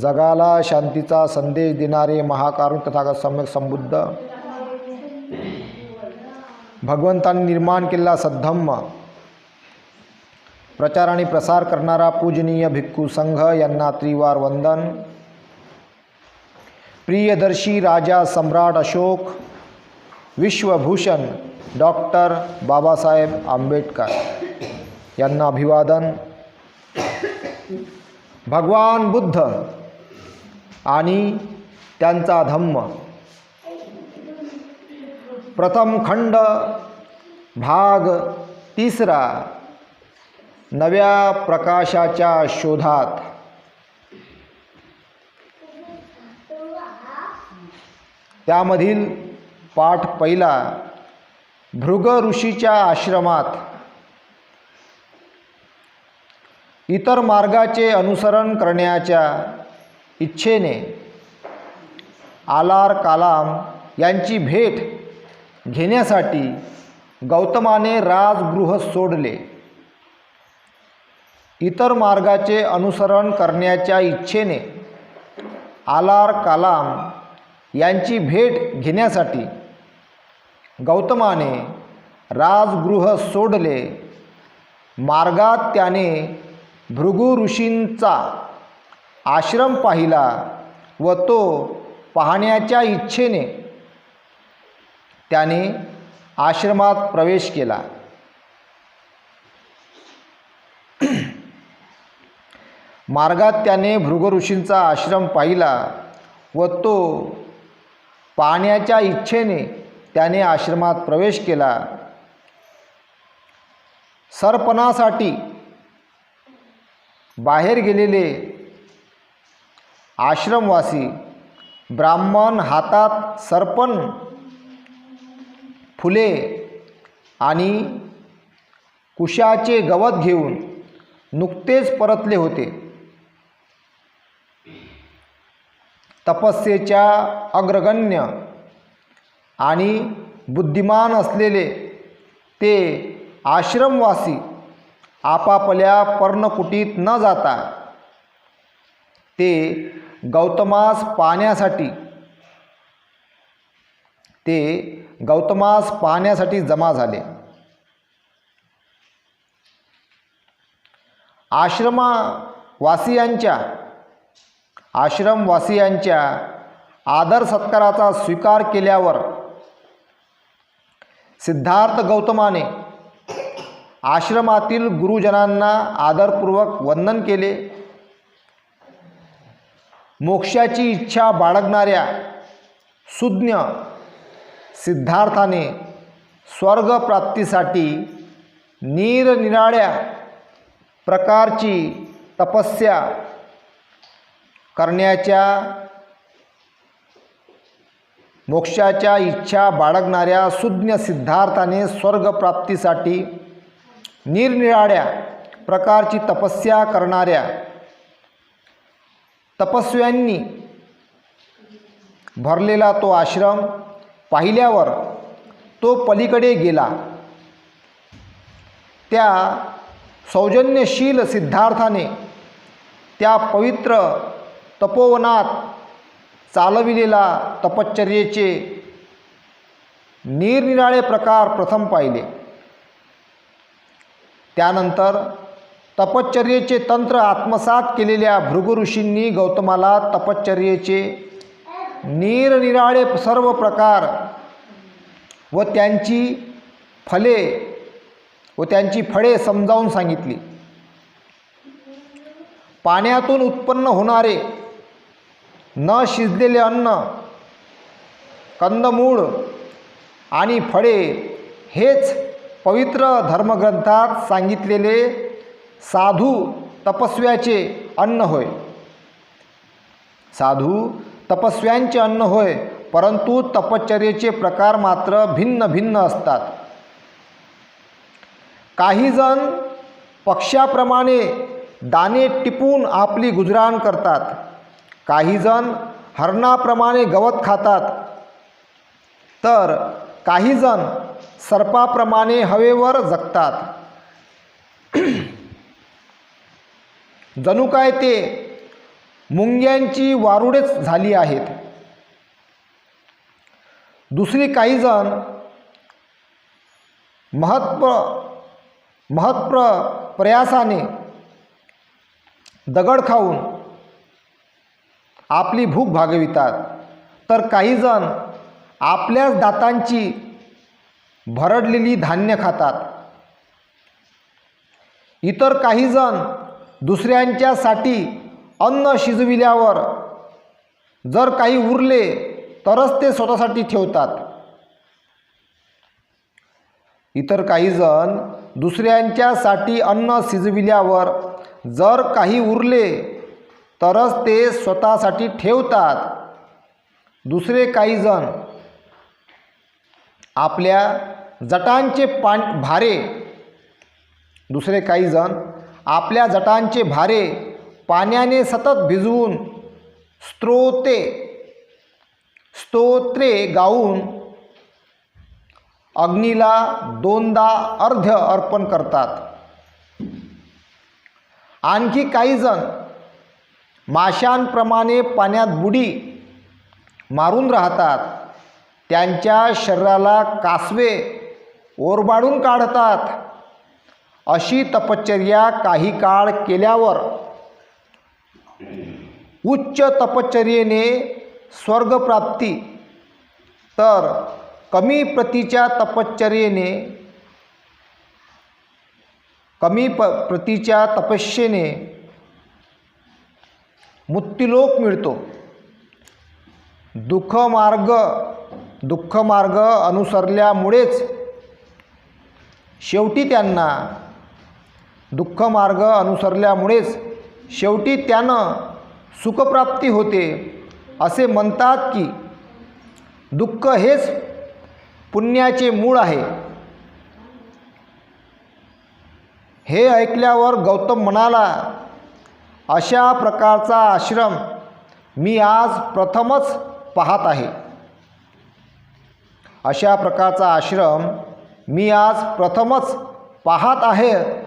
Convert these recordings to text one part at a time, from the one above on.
जगाला शांतीचा संदेश देणारे महाकारुण तथागत सम्यक संबुद्ध. भगवंतांनी निर्माण केलेला सद्धम्म प्रचार आणि प्रसार करणारा पूजनीय भिक्खू संघ यांना त्रिवार वंदन. प्रियदर्शी राजा सम्राट अशोक विश्वभूषण डॉक्टर बाबासाहेब आंबेडकर यांना अभिवादन. भगवान बुद्ध आणि त्यांचा धम्म. प्रथम खंड भाग तिसरा नव्या प्रकाशाच्या शोधात. त्यामधील पाठ पहिला भृग ऋषीच्या आश्रमात. इतर मार्गाचे अनुसरण करण्याच्या इच्छेने आलार कालाम यांची भेट घेण्यासाठी गौतमाने राजगृह सोडले. इतर मार्गाचे अनुसरण करण्याच्या इच्छेने आलार कालाम यांची भेट घेण्यासाठी गौतमाने राजगृह सोडले. मार्गात त्याने भृगु ऋषींचा आश्रम पाहिला व तो पाहण्याच्या इच्छेने त्याने आश्रमात प्रवेश केला. मार्गात त्याने भृगऋषींचा आश्रम पाहिला व तो पाहण्याच्या इच्छेने त्याने आश्रमात प्रवेश केला. सरपणासाठी बाहेर गेलेले आश्रमवासी ब्राह्मण हातात सरपण फुले आणि कुशाचे गवत घेऊन नुकतेच परतले होते. तपस्येच्या अग्रगण्य आणि बुद्धिमान असलेले ते आश्रमवासी आपापल्या पर्णकुटीत न जाता ते गौतमास पाहण्यासाठी ते गौतमास पाहण्यासाठी जमा झाले. आश्रमवासियांच्या आश्रमवासियांच्या आदर सत्काराचा स्वीकार केल्यावर सिद्धार्थ गौतमाने आश्रमातील गुरुजनांना आदरपूर्वक वंदन केले. मोक्षाची इच्छा बाळगणाऱ्या सुज्ञ सिद्धार्थाने स्वर्गप्राप्तीसाठी निरनिराळ्या प्रकारची तपस्या करण्याच्या मोक्षाच्या इच्छा बाळगणाऱ्या सुज्ञ सिद्धार्थाने स्वर्गप्राप्तीसाठी निरनिराळ्या प्रकारची तपस्या करणाऱ्या तपस्व्यांनी भरलेला तो आश्रम पाहिल्यावर तो पलीकडे गेला. त्या सौजन्यशील सिद्धार्थाने त्या पवित्र तपोवनात चालविलेला तपश्चर्येचे निरनिराळे प्रकार प्रथम पाहिले. त्यानंतर तपश्चर्येचे तंत्र आत्मसात केलेल्या भृगुऋषींनी गौतमाला तपश्चर्येचे निरनिराळे सर्व प्रकार व त्यांची फले व त्यांची फळे समजावून सांगितली. पाण्यातून उत्पन्न होणारे न शिजलेले अन्न कंदमूळ आणि फळे हेच पवित्र धर्मग्रंथात सांगितलेले साधू तपस्व्याचे अन्न होय. साधू तपस्व्यांचे अन्न होय परंतु तपश्चर्येचे प्रकार मात्र भिन्न भिन्न असतात. काहीजण पक्ष्याप्रमाणे दाणे टिपून आपली गुजराण करतात. काहीजण हरणाप्रमाणे गवत खातात. तर काहीजण सर्पाप्रमाणे हवेवर जगतात. जणू काय ते मुंग्यांची वारुडेच झाली आहेत. दुसरी काही जण महत्त्व महत्प्र प्रयासाने दगड खाऊन आपली भूक भागवितात. तर काही जण आपल्याच दातांची भरडलेली धान्य खातात. इतर काही जण दुसऱ्यांच्यासाठी अन्न शिजविल्यावर जर काही उरले तरच ते स्वतःसाठी ठेवतात. इतर काही जण दुसऱ्यांच्यासाठी अन्न शिजविल्यावर जर काही उरले तरच ते स्वतःसाठी ठेवतात. दुसरे काहीजण आपल्या जटांचे पान भारे. दुसरे काहीजण आपल्या जटांचे भारे पाण्याने सतत भिजवून स्त्रोते स्तोत्रे गाऊन अग्नीला दोनदा अर्ध्य अर्पण करतात. आणखी काहीजण माशांप्रमाणे पाण्यात बुडी मारून राहतात. त्यांच्या शरीराला कासवे ओरबाडून काढतात. अशी तपश्चर्या काही काळ केल्यावर उच्च तपश्चर्येने स्वर्गप्राप्ती तर कमी प्रतीच्या तपश्चर्येने कमी प प्रतीच्या तपस्येने मुक्तिलोक मिळतो. दुःखमार्ग दुःखमार्ग अनुसरल्यामुळेच शेवटी त्यांना दुःख मार्ग अनुसरल्यामुळेच शेवटी त्यानं सुखप्राप्ती होते असे म्हणतात की दुःख हेच पुण्याचे मूळ आहे. हे ऐकल्यावर गौतम म्हणाला अशा प्रकारचा आश्रम मी आज प्रथमच पाहत आहे. अशा प्रकारचा आश्रम मी आज प्रथमच पाहत आहे.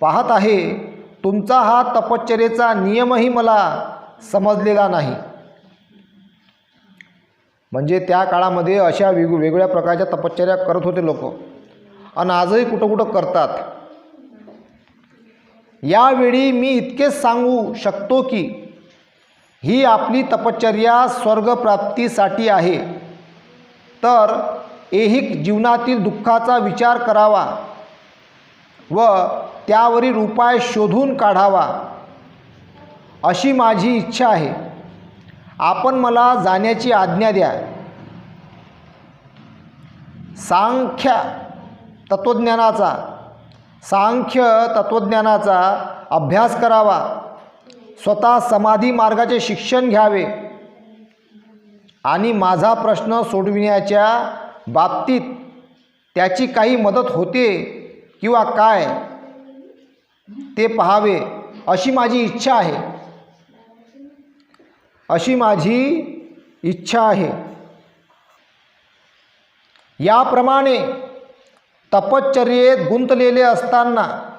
पाहत आहे तुमचा हा तपश्चर्येचा नियमही मला समजलेला नाही. म्हणजे त्या काळामध्ये अशा वेग वेगवेगळ्या प्रकारच्या तपश्चर्या करत होते लोक. आणि आजही कुठं कुठं करतात? यावेळी मी इतकेच सांगू शकतो की ही आपली तपश्चर्या स्वर्गप्राप्तीसाठी आहे. तर ऐहिक जीवनातील दुःखाचा विचार करावा. व त्यावरील उपाय शोधून काढावा अशी माझी इच्छा आहे. आपण मला जाण्याची आज्ञा द्या. सांख्य तत्त्वज्ञानाचा सांख्य तत्त्वज्ञानाचा अभ्यास करावा. स्वतः समाधी मार्गाचे शिक्षण घ्यावे. आणि माझा प्रश्न सोडविण्याच्या बाबतीत त्याची काही मदत होते किंवा काय ते पहावे अशी माझी इच्छा आहे. अशी माझी इच्छा आहे. याप्रमाणे तपश्चर्येत गुंतलेले असताना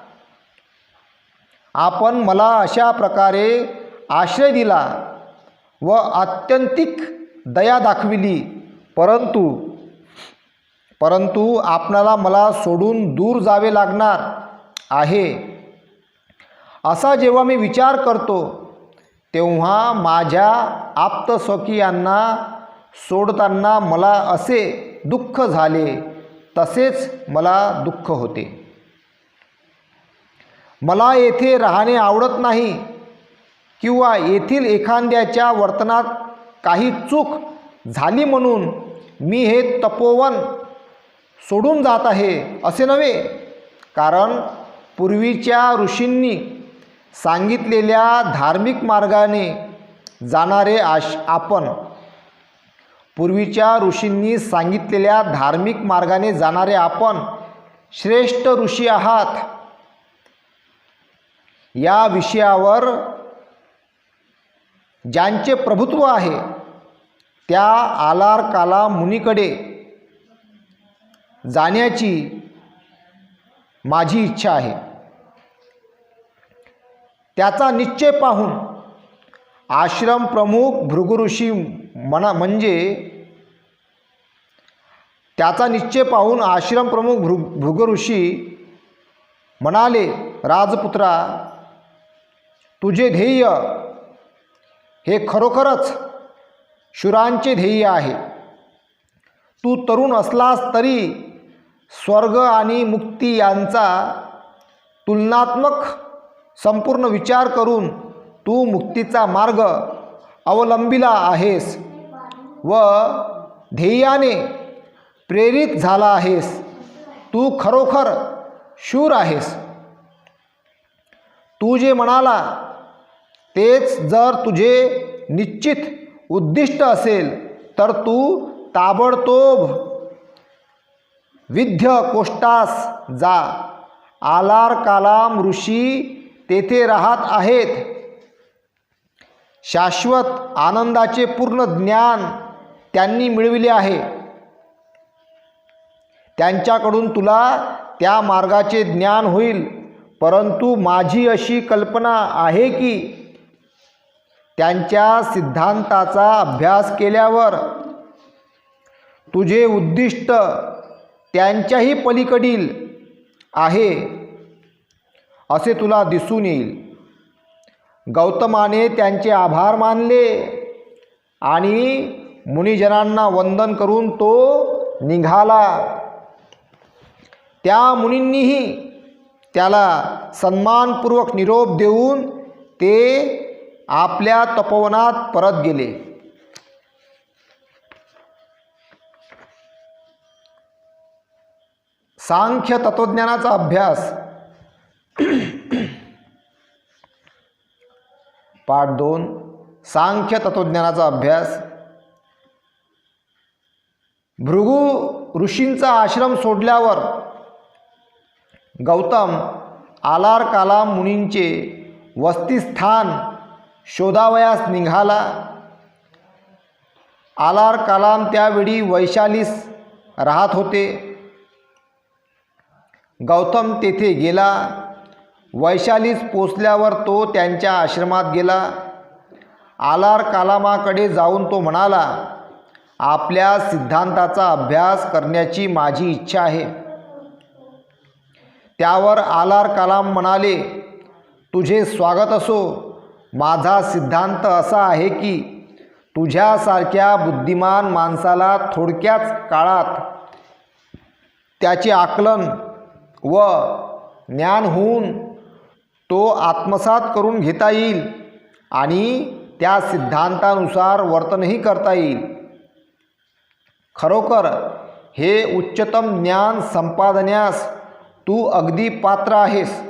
आपण मला अशा प्रकारे आश्रय दिला व आत्यंतिक दया दाखविली. परंतु परंतु आपणाला मला सोडून दूर जावे लागणार आहे. असा जेव्हा मी विचार करतो तेव्हा माझ्या आप्तस्वकीयांना सोडताना मला असे दुःख झाले तसेच मला दुःख होते. मला येथे राहणे आवडत नाही किंवा येथील एखाद्याच्या वर्तनात काही चूक झाली म्हणून मी हे तपोवन सोडून जात आहे असे नव्हे. कारण पूर्वीच्या ऋषींनी सांगितलेल्या धार्मिक मार्गाने जाणारे आश आपण पूर्वीच्या ऋषींनी सांगितलेल्या धार्मिक मार्गाने जाणारे आपण श्रेष्ठ ऋषी आहात. या विषयावर ज्यांचे प्रभुत्व आहे त्या आलार काला मुनीकडे जाण्याची माझी इच्छा आहे. त्याचा निश्चय पाहून आश्रम प्रमुख भृगुऋषी म्हणा म्हणजे त्याचा निश्चय पाहून आश्रम प्रमुख भृ भृगऋषी म्हणाले राजपुत्रा तुझे ध्येय हे खरोखरच शुरांचे ध्येय आहे. तू तरुण असलास तरी स्वर्ग आणि मुक्ती यांचा तुलनात्मक संपूर्ण विचार करून तू मुक्तीचा मार्ग अवलंबिला आहेस व ध्येयाने प्रेरित झाला आहेस. तू खरोखर शूर आहेस. तू जे म्हणाला तेच जर तुझे निश्चित उद्दिष्ट असेल तर तू ताबडतोब विध्य कोष्टास जा. आलार कालाम ऋषी तेथे राहत आहेत. शाश्वत आनंदाचे पूर्ण ज्ञान त्यांनी मिळविले आहे. त्यांच्याकडून तुला त्या मार्गाचे ज्ञान होईल. परंतु माझी अशी कल्पना आहे की त्यांच्या सिद्धांताचा अभ्यास केल्यावर तुझे उद्दिष्ट त्यांच्याही पलीकडील आहे असे तुला दिसून येईल. गौतमाने त्यांचे आभार मानले आणि मुनिजनांना वंदन करून तो निघाला. त्या मुनींनीही त्याला सन्मानपूर्वक निरोप देऊन ते आपल्या तपोवनात परत गेले. सांख्य तत्वज्ञानाचा अभ्यास. पाठ दोन. सांख्य तत्वज्ञानाचा अभ्यास. भृगु ऋषींचा आश्रम सोडल्यावर गौतम आलार कालाम मुनींचे वस्तीस्थान शोधावयास निघाला. आलार कालाम त्यावेळी वैशालीस राहत होते. गौतम तेथे गेला. वैशालीस पोचल्यावर तो त्यांच्या आश्रमात गेला. आलार कालामाकडे जाऊन तो म्हणाला आपल्या सिद्धांताचा अभ्यास करण्याची माझी इच्छा आहे. त्यावर आलार कलाम म्हणाले तुझे स्वागत असो. माझा सिद्धांत असा आहे की तुझ्यासारख्या बुद्धिमान माणसाला थोडक्याच काळात त्याचे आकलन व ज्ञान होऊन तो आत्मसात करून घेता येईल आणि त्या सिद्धांतानुसार वर्तनही करता येईल. खरोखर हे उच्चतम ज्ञान संपादण्यास तू अगदी पात्र आहेस.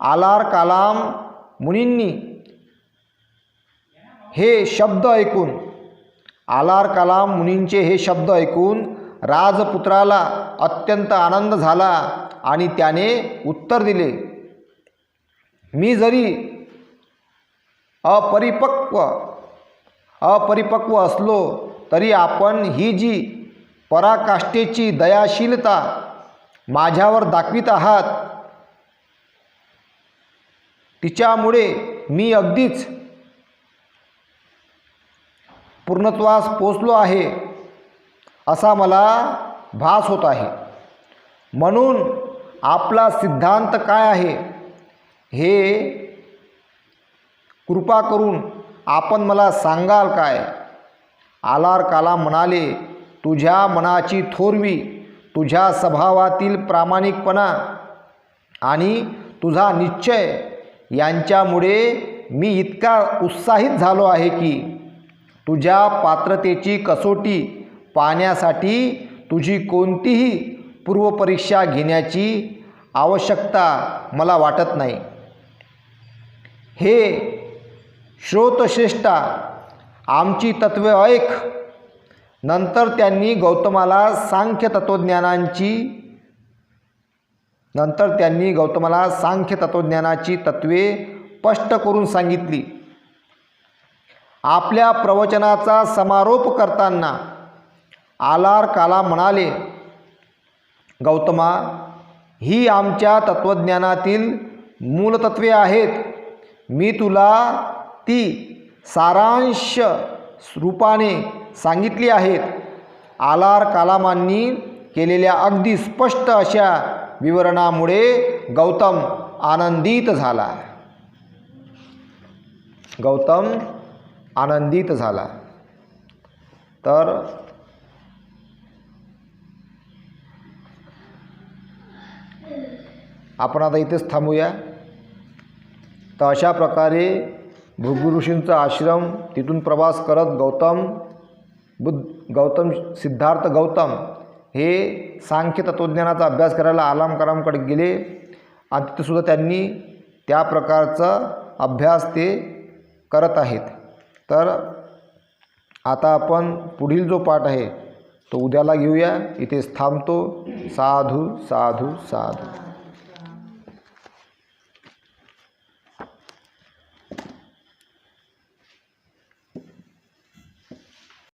आलार कालाम मुनींनी हे शब्द ऐकून आलार कलाम मुनींचे हे शब्द ऐकून राजपुत्राला अत्यंत आनंद झाला आणि त्याने उत्तर दिले मी जरी अपरिपक्व अपरिपक्व असलो तरी आपण ही जी पराकाष्ठेची दयाशीलता माझ्यावर दाखवित आहात तिच्यामुळे मी अगदीच पूर्णत्वास पोचलो आहे. असा मला भास होत आहे. म्हणून आपला सिद्धांत काय आहे? हे कृपा करून आपण मला सांगाल काय? आलार काला म्हणाले तुझ्या मनाची थोरवी तुझ्या स्वभावातील प्रामाणिकपणा आणि तुझा निश्चय यांच्यामुळे मी इतका उत्साहित झालो आहे की तुझ्या पात्रतेची कसोटी पाहण्यासाठी तुझी कोणतीही पूर्वपरीक्षा घेण्याची आवश्यकता मला वाटत नाही. हे श्रोतश्रेष्ठा आमची तत्वे ऐक. नंतर त्यांनी गौतमाला सांख्य तत्त्वज्ञानांची नंतर त्यांनी गौतमाला सांख्य तत्त्वज्ञानाची तत्वे स्पष्ट करून सांगितली. आपल्या प्रवचनाचा समारोप करताना आलार काला म्हणाले गौतमा ही आमच्या तत्त्वज्ञानातील मूलतत्वे आहेत. मी तुला ती सारांश रूपाने सांगितली आहेत. आलार कालामांनी केलेल्या अगदी स्पष्ट अशा विवरणामुळे गौतम आनंदित झाला. गौतम आनंदित झाला. तर आपण आता इथेच थांबूया. तर अशा प्रकारे भृगु ऋषींचा आश्रम तिथून प्रवास करत गौतम बुद्ध गौतम सिद्धार्थ गौतम हे सांख्य तत्त्वज्ञानाचा अभ्यास करायला आलाम करामकडे गेले. आणि तिथंसुद्धा त्यांनी त्या प्रकारचा अभ्यास ते करत आहेत. तर आता आपण पुढील जो पाठ आहे तो उद्याला घेऊया. इथेच थांबतो. साधू साधू साधू.